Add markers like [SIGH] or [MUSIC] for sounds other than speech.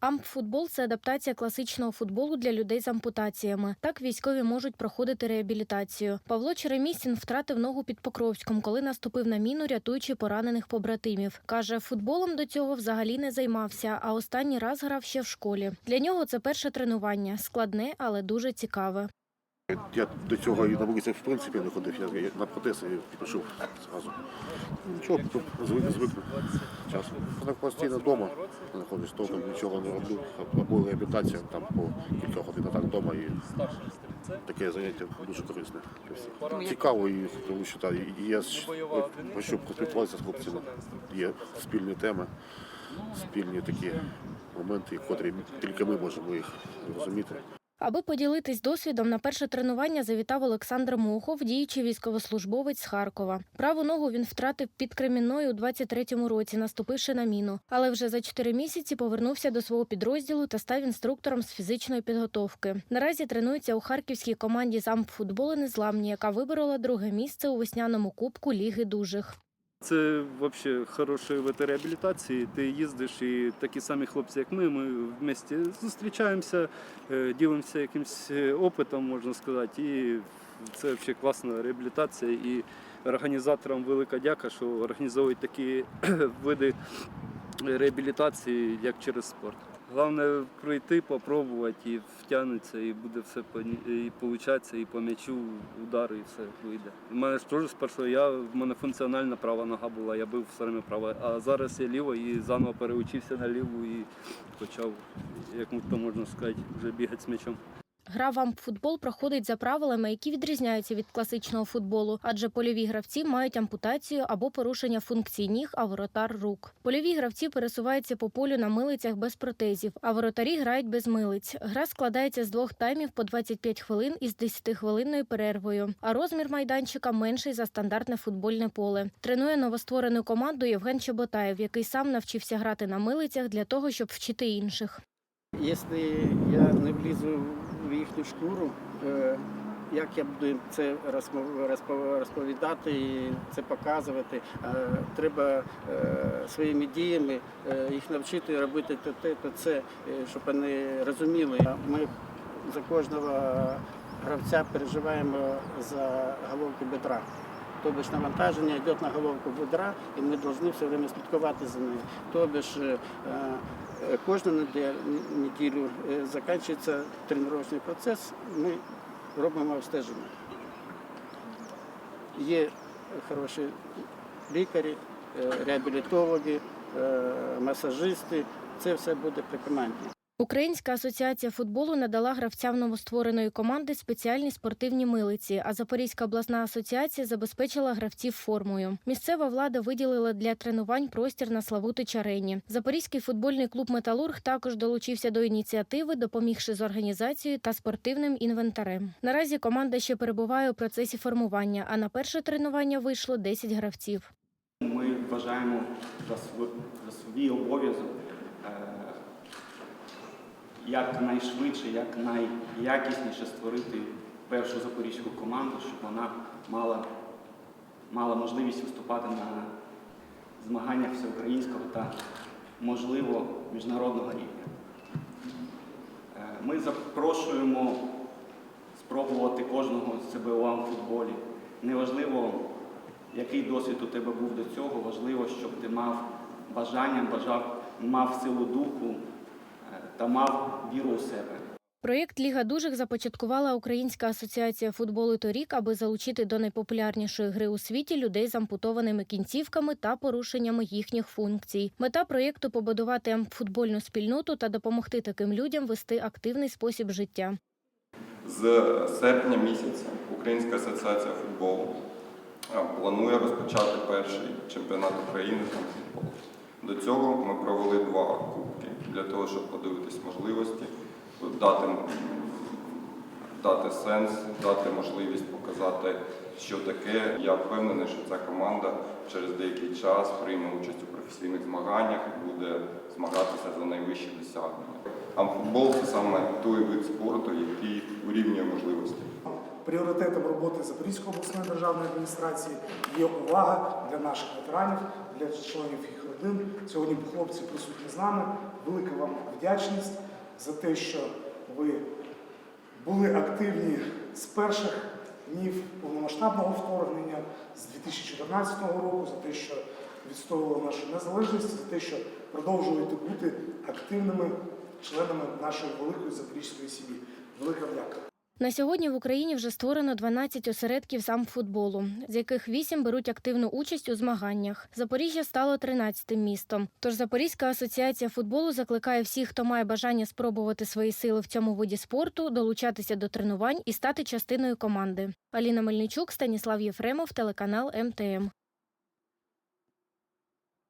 Ампфутбол це адаптація класичного футболу для людей з ампутаціями. Так військові можуть проходити реабілітацію. Павло Черемісін втратив ногу під Покровськом, коли наступив на міну, рятуючи поранених побратимів. Каже, футболом до цього взагалі не займався, а останній раз грав ще в школі. Для нього це перше тренування складне, але дуже цікаве. Я до цього і на вулиці в принципі не ходив, я на протез і пішов зразу. Нічого, звик, звикну часом. Я постійно вдома знаходжусь, толком нічого не роблю. Або реабілітація там по кілька годин так вдома і таке заняття дуже корисне. Цікаво, і тому що та, і я хочу поспілкуватися з хлопцями. Є спільні теми, спільні такі моменти, котрі тільки ми можемо їх розуміти. Аби поділитись досвідом, на перше тренування завітав Олександр Мохов, діючий військовослужбовець з Харкова. Праву ногу він втратив під Кремінною у 23-му році, наступивши на міну. Але вже за чотири місяці повернувся до свого підрозділу та став інструктором з фізичної підготовки. Наразі тренується у харківській команді з ампфутболу «Незламні», яка виборола друге місце у весняному кубку Ліги дужих. Це взагалі хороший вид реабілітації. Ти їздиш і такі самі хлопці, як ми, ми в місті зустрічаємося, ділимося якимось опитом, можна сказати. І це взагалі класна реабілітація. І організаторам велика дяка, що організовують такі [COUGHS] види реабілітації, як через спорт. Головне пройти, попробувати, і втягнеться, і буде все і получаться, і по м'ячу удари, і все вийде. У мене ж теж спершу я в мене функціональна права нога була, я бив все время права. А зараз я ліва і заново переучився на ліву і почав, як то можна сказати, вже бігати з м'ячом. Гра в ампфутбол проходить за правилами, які відрізняються від класичного футболу, адже польові гравці мають ампутацію або порушення функцій ніг, а воротар рук. Польові гравці пересуваються по полю на милицях без протезів, а воротарі грають без милиць. Гра складається з двох таймів по 25 хвилин із 10-хвилинною перервою. А розмір майданчика менший за стандартне футбольне поле. Тренує новостворену команду Євген Чеботаєв, який сам навчився грати на милицях для того, щоб вчити інших. Якщо я не влізу їхню шкуру, е, як я буду це розповідати і це показувати, Е, треба е, своїми діями їх навчити робити то те, то це, щоб вони розуміли. Ми за кожного гравця переживаємо за головку бедра. Тобто навантаження йде на головку бедра, і ми повинні все время слідкувати за нею. Е, кожну неделю, неділю е, закінчується тренувальний процес, ми робимо обстеження. Є хороші лікарі, е, реабілітологи, е, масажисти. Це все буде при команді. Українська асоціація футболу надала гравцям новоствореної команди спеціальні спортивні милиці, а Запорізька обласна асоціація забезпечила гравців формою. Місцева влада виділила для тренувань простір на Славутич арені. Запорізький футбольний клуб Металург також долучився до ініціативи, допомігши з організацією та спортивним інвентарем. Наразі команда ще перебуває у процесі формування, а на перше тренування вийшло 10 гравців. Ми вважаємо за свій обов'язок е, якнайшвидше, як найякісніше створити першу запорізьку команду, щоб вона мала, мала можливість виступати на змаганнях всеукраїнського та, можливо, міжнародного рівня. Е, Ми запрошуємо спробувати кожного з себе у футболі. Неважливо, який досвід у тебе був до цього, важливо, щоб ти мав бажання, бажав, мав силу духу та мав віру у себе. Проєкт Ліга дужих започаткувала Українська асоціація футболу торік, аби залучити до найпопулярнішої гри у світі людей з ампутованими кінцівками та порушеннями їхніх функцій. Мета проєкту побудувати футбольну спільноту та допомогти таким людям вести активний спосіб життя. З серпня місяця Українська асоціація футболу планує розпочати перший чемпіонат України з футболу. До цього ми провели два кубки для того, щоб подивитись можливості, дати, дати сенс, дати можливість показати, що таке. Я впевнений, що ця команда через деякий час прийме участь у професійних змаганнях і буде змагатися за найвищі досягнення. А футбол це саме той вид спорту, який урівнює можливості. Пріоритетом роботи Запорізької обласної державної адміністрації є увага для наших ветеранів, для членів їх родин. Сьогодні хлопці присутні з нами. Велике вам вдячність за те, що ви були активні з перших днів повномасштабного вторгнення з 2014 року, за те, що відстоювали нашу незалежність, за те, що продовжуєте бути активними членами нашої великої запорізької сім'ї. Велика дяка. На сьогодні в Україні вже створено 12 осередків самфутболу, з яких 8 беруть активну участь у змаганнях. Запоріжжя стало 13-тим містом. Тож Запорізька асоціація футболу закликає всіх, хто має бажання спробувати свої сили в цьому виді спорту, долучатися до тренувань і стати частиною команди. Аліна Мельничук, Станіслав Єфремов, телеканал МТМ.